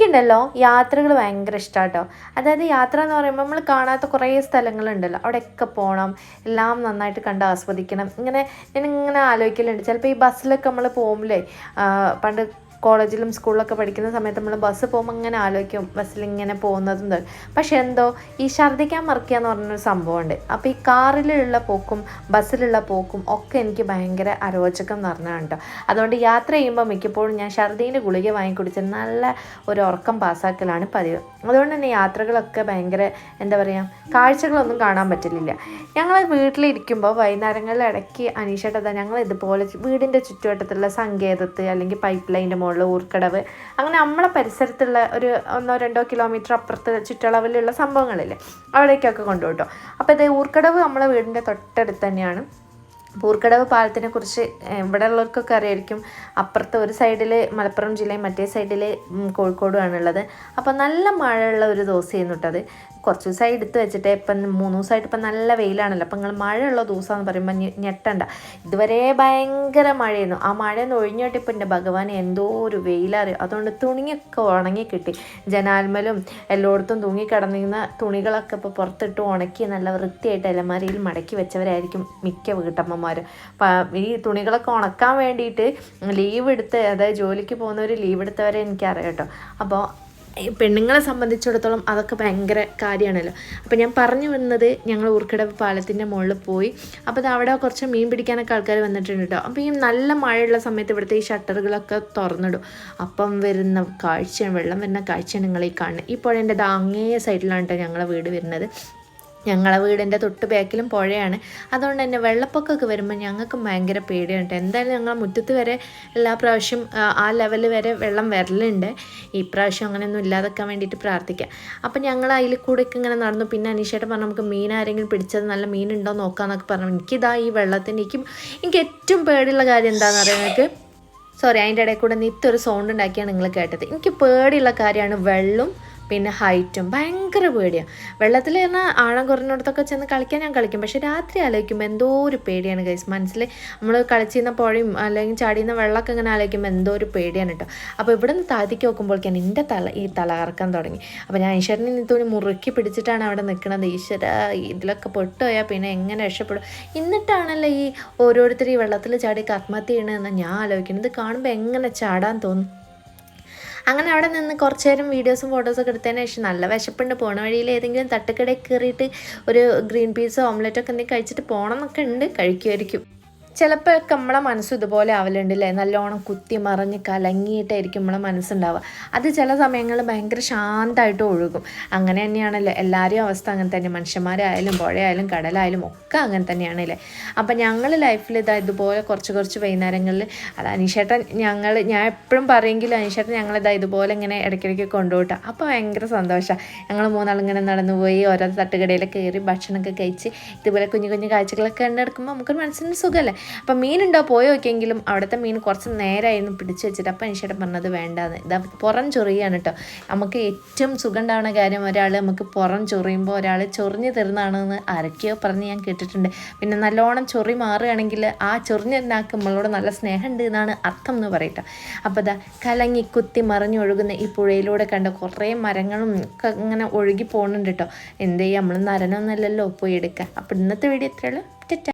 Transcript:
എനിക്കുണ്ടല്ലോ യാത്രകൾ ഭയങ്കര ഇഷ്ടമാട്ടോ അതായത് യാത്ര എന്ന് പറയുമ്പോൾ നമ്മൾ കാണാത്ത കുറേ സ്ഥലങ്ങളുണ്ടല്ലോ. അവിടെയൊക്കെ പോകണം എല്ലാം നന്നായിട്ട് കണ്ട് ആസ്വദിക്കണം. ഇങ്ങനെ ഞാൻ ഇങ്ങനെ ആലോചിക്കലുണ്ട്. ചിലപ്പോൾ ഈ ബസ്സിലൊക്കെ നമ്മൾ പോകുമ്പോഴേ പണ്ട് കോളേജിലും സ്കൂളിലൊക്കെ പഠിക്കുന്ന സമയത്ത് നമ്മൾ ബസ് പോകുമ്പോൾ ഇങ്ങനെ ആലോചിക്കും ബസ്സിൽ ഇങ്ങനെ പോകുന്നതും പക്ഷെ എന്തോ ഈ ഛർദ്ദിക്കാൻ മറക്കുക എന്ന് പറഞ്ഞൊരു സംഭവമുണ്ട്. അപ്പോൾ ഈ കാറിലുള്ള പോക്കും ബസ്സിലുള്ള പോക്കും ഒക്കെ എനിക്ക് ഭയങ്കര അരോചകം എന്ന് കേട്ടോ. അതുകൊണ്ട് യാത്ര ചെയ്യുമ്പോൾ മിക്കപ്പോഴും ഞാൻ ഛർദീന്റെ ഗുളിക വാങ്ങിക്കുടിച്ച് നല്ല ഒരു ഉറക്കം പാസ്സാക്കലാണ് പതിവ്. അതുകൊണ്ട് തന്നെ യാത്രകളൊക്കെ ഭയങ്കര എന്താ പറയുക കാഴ്ചകളൊന്നും കാണാൻ പറ്റില്ല. ഞങ്ങൾ വീട്ടിലിരിക്കുമ്പോൾ വൈകുന്നേരങ്ങളിൽ ഇടയ്ക്ക് അനീഷേട്ടതാ ഞങ്ങൾ ഇതുപോലെ വീടിന്റെ ചുറ്റുവട്ടത്തുള്ള സങ്കേതത്ത് അല്ലെങ്കിൽ പൈപ്പ് ലൈന്റെ മുകളിൽ ഊർക്കടവ്. അങ്ങനെ നമ്മളെ പരിസരത്തുള്ള ഒരു ഒന്നോ രണ്ടോ കിലോമീറ്റർ അപ്പുറത്ത് ചുറ്റളവിലുള്ള സംഭവങ്ങളില്ലേ അവിടേക്കൊക്കെ കൊണ്ടുപോട്ടോ. അപ്പോൾ ഇത് ഊർക്കടവ് നമ്മളെ വീടിന്റെ തൊട്ടടുത്ത് തന്നെയാണ്. പൂർക്കടവ് പാലത്തിനെ കുറിച്ച് ഇവിടെ ഉള്ളവർക്കൊക്കെ അറിയായിരിക്കും. അപ്പുറത്തെ ഒരു സൈഡിൽ മലപ്പുറം ജില്ലയും മറ്റേ സൈഡിൽ കോഴിക്കോടുമാണുള്ളത് അപ്പോൾ നല്ല മഴയുള്ള ഒരു ദിവസമായിരുന്നു കേട്ടത് കുറച്ച് ദിവസമായി എടുത്ത് വെച്ചിട്ട് ഇപ്പം മൂന്ന് ദിവസമായിട്ട് ഇപ്പം നല്ല വെയിലാണല്ലോ. അപ്പം നിങ്ങൾ മഴയുള്ള ദിവസമെന്ന് പറയുമ്പോൾ ഞെട്ടണ്ട. ഇതുവരെ ഭയങ്കര മഴയായിരുന്നു. ആ മഴയൊന്ന് ഒഴിഞ്ഞോട്ട് ഇപ്പം എന്റെ ഭഗവാൻ എന്തോ ഒരു വെയിലറിയും. അതുകൊണ്ട് തുണിയൊക്കെ ഉണങ്ങി കിട്ടി. ജനാൽമലും എല്ലായിടത്തും തൂങ്ങി കിടന്നിരുന്ന തുണികളൊക്കെ ഇപ്പോൾ പുറത്തിട്ട് ഉണക്കി നല്ല വൃത്തിയായിട്ട് അലമാരിയിൽ മടക്കി വെച്ചവരായിരിക്കും മിക്ക വീട്ടമ്മമാർ ഈ തുണികളൊക്കെ ഉണക്കാൻ വേണ്ടിയിട്ട് ലീവ് എടുത്ത് അതായത് ജോലിക്ക് പോകുന്നവർ ലീവ് എടുത്തവരെ എനിക്കറിയാം കേട്ടോ. അപ്പോൾ പെണ്ണുങ്ങളെ സംബന്ധിച്ചിടത്തോളം അതൊക്കെ ഭയങ്കര കാര്യമാണല്ലോ. അപ്പോൾ ഞാൻ പറഞ്ഞു വന്നത് ഞങ്ങൾ ഊർക്കടവ് പാലത്തിന്റെ മുകളിൽ പോയി. അപ്പോൾ അവിടെ കുറച്ച് മീൻ പിടിക്കാനൊക്കെ ആൾക്കാർ വന്നിട്ടുണ്ട് കേട്ടോ അപ്പോൾ ഈ നല്ല മഴയുള്ള സമയത്ത് ഇവിടുത്തെ ഈ ഷട്ടറുകളൊക്കെ തുറന്നിടും. അപ്പം വരുന്ന കാഴ്ചയാണ് വെള്ളം വരുന്ന കാഴ്ചയാണ് നിങ്ങൾ കാണുന്നത്. ഈ പുഴേന്റെ അങ്ങേ സൈഡിലാണ് കേട്ടോ ഞങ്ങളെ വീട് വരുന്നത്. ഞങ്ങളെ വീടിന്റെ തൊട്ട് ബാക്കിലും പുഴയാണ്. അതുകൊണ്ട് തന്നെ വെള്ളപ്പൊക്കമൊക്കെ വരുമ്പോൾ ഞങ്ങൾക്ക് ഭയങ്കര പേടിയാണ് കേട്ടോ. എന്തായാലും ഞങ്ങൾ മുറ്റത്ത് വരെ എല്ലാ പ്രാവശ്യം ആ, ലെവൽ വരെ വെള്ളം വരലുണ്ട്. ഈ പ്രാവശ്യം അങ്ങനെയൊന്നും ഇല്ലാതെക്കാൻ വേണ്ടിയിട്ട് പ്രാർത്ഥിക്കാം. അപ്പം ഞങ്ങൾ അതിൽ കൂടെയൊക്കെ ഇങ്ങനെ നടന്നു. പിന്നെ അനീഷേട്ടൻ പറഞ്ഞു നമുക്ക് മീൻ ആരെങ്കിലും പിടിച്ചത് നല്ല മീനുണ്ടോ നോക്കാമെന്നൊക്കെ പറഞ്ഞു. എനിക്കിതാ ഈ വെള്ളത്തിന്റെ എനിക്ക് എനിക്ക് ഏറ്റവും പേടിയുള്ള കാര്യം എന്താണെന്ന് അറിയാം നിങ്ങൾക്ക്? സോറി അതിന്റെ ഇടയിൽ കൂടെ നിത്തൊരു സൗണ്ട് ഉണ്ടാക്കിയാണ് നിങ്ങൾ കേട്ടത്. എനിക്ക് പേടിയുള്ള കാര്യമാണ് വെള്ളവും പിന്നെ ഹൈറ്റും ഭയങ്കര പേടിയാണ് വെള്ളത്തിൽ തന്നെ ആഴം കുറഞ്ഞിടത്തൊക്കെ ചെന്ന് കളിക്കാൻ ഞാൻ കളിക്കും. പക്ഷേ രാത്രി ആലോചിക്കുമ്പോൾ എന്തോ ഒരു പേടിയാണ് ഗൈസ് മനസ്സിൽ നമ്മൾ കളിച്ചിരുന്ന പുഴയും അല്ലെങ്കിൽ ചാടിയുന്ന വെള്ളമൊക്കെ ഇങ്ങനെ ആലോചിക്കുമ്പോൾ എന്തോ ഒരു പേടിയാണ് കേട്ടോ. അപ്പോൾ ഇവിടെ നിന്ന് താഴ്ത്തിക്ക് നോക്കുമ്പോഴേക്കാണ് എന്റെ തല ഈ തല കറക്കാൻ തുടങ്ങി. അപ്പോൾ ഞാൻ ഈശ്വരനെ നിത്തോണി മുറുക്കി പിടിച്ചിട്ടാണ് അവിടെ നിൽക്കുന്നത് ഈശ്വര ഇതിലൊക്കെ പൊട്ടുപോയാൽ പിന്നെ എങ്ങനെ രക്ഷപ്പെടും? എന്നിട്ടാണല്ലോ ഈ ഓരോരുത്തർ ഈ വെള്ളത്തിൽ ചാടി ആത്മഹത്യ ചെയ്യണമെന്ന് ഞാൻ ആലോചിക്കുന്നത്. കാണുമ്പോൾ എങ്ങനെ ചാടാൻ തോന്നും? അങ്ങനെ അവിടെ നിന്ന് കുറച്ച് നേരം വീഡിയോസും ഫോട്ടോസൊക്കെ എടുത്തതിന് ശേഷം നല്ല വിശപ്പുണ്ട്. പോണ വഴിയിൽ ഏതെങ്കിലും തട്ടുകടയിൽ കയറിയിട്ട് ഒരു ഗ്രീൻ പീസോ ഓംലെറ്റോ ഒക്കെ എന്തെങ്കിലും കഴിച്ചിട്ട് പോകണം എന്നൊക്കെ ഉണ്ട്. കഴിക്കുമായിരിക്കും. ചിലപ്പോഴൊക്കെ നമ്മളെ മനസ്സ് ഇതുപോലെ ആവലുണ്ടല്ലേ നല്ലോണം കുത്തി മറിഞ്ഞ് കലങ്ങിയിട്ടായിരിക്കും നമ്മളെ മനസ്സുണ്ടാവുക. അത് ചില സമയങ്ങളിൽ ഭയങ്കര ശാന്തമായിട്ട് ഒഴുകും. അങ്ങനെ തന്നെയാണല്ലോ? എല്ലാവരെയും അവസ്ഥ അങ്ങനെ തന്നെ. മനുഷ്യന്മാരായാലും പുഴയായാലും കടലായാലും ഒക്കെ അങ്ങനെ തന്നെയാണല്ലേ അപ്പം ഞങ്ങൾ ലൈഫിൽ ഇതാ ഇതുപോലെ കുറച്ച് കുറച്ച് വൈകുന്നേരങ്ങളിൽ അത് അനീഷേട്ടൻ ഞങ്ങൾ ഞാൻ എപ്പോഴും പറയുമെങ്കിലും അനീഷേട്ടൻ ഞങ്ങളിതാ ഇതുപോലെ ഇങ്ങനെ ഇടയ്ക്കിടയ്ക്ക് കൊണ്ടുപോട്ടാ അപ്പോൾ ഭയങ്കര സന്തോഷമാണ് ഞങ്ങൾ മൂന്നാളിങ്ങനെ നടന്നു പോയി ഓരോ തട്ടുകടയിലൊക്കെ കയറി ഭക്ഷണമൊക്കെ കഴിച്ച് ഇതുപോലെ കുഞ്ഞു കുഞ്ഞു കാഴ്ചകളൊക്കെ കണ്ടെടുക്കുമ്പോൾ നമുക്കൊരു മനസ്സിന് സുഖമല്ലേ അപ്പം മീനുണ്ടോ? പോയോ നോക്കിയെങ്കിലും അവിടുത്തെ മീൻ കുറച്ച് നേരമായിരുന്നു പിടിച്ചു വെച്ചിട്ട്. അപ്പം അനീഷേട്ടൻ പറഞ്ഞത് വേണ്ടാന്ന്. ഇതാ പുറം ചൊറിയാണ് കേട്ടോ നമുക്ക് ഏറ്റവും സുഖം ഉണ്ടാവുന്ന കാര്യം ഒരാൾ നമുക്ക് പുറം ചൊറിയുമ്പോൾ ഒരാൾ ചൊറിഞ്ഞു തരുന്നതാണെന്ന് അരക്കിയോ പറഞ്ഞ് ഞാൻ കേട്ടിട്ടുണ്ട്. പിന്നെ നല്ലോണം ചൊറി മാറുകയാണെങ്കിൽ ആ ചൊറിഞ്ഞിരുന്നാക്ക് നമ്മളോട് നല്ല സ്നേഹമുണ്ട് എന്നാണ് അർത്ഥം എന്ന് പറയട്ടോ. അപ്പോൾ ഇതാ കലങ്ങി കുത്തി മറിഞ്ഞൊഴുകുന്ന ഈ പുഴയിലൂടെ കണ്ട കുറേ മരങ്ങളും ഒക്കെ ഇങ്ങനെ ഒഴുകി പോകുന്നുണ്ട് കേട്ടോ എന്ത് ചെയ്യുക നമ്മൾ നരനൊന്നല്ലല്ലോ പോയി എടുക്കുക അപ്പോൾ ഇന്നത്തെ വീഡിയോ എത്രയുള്ളൂ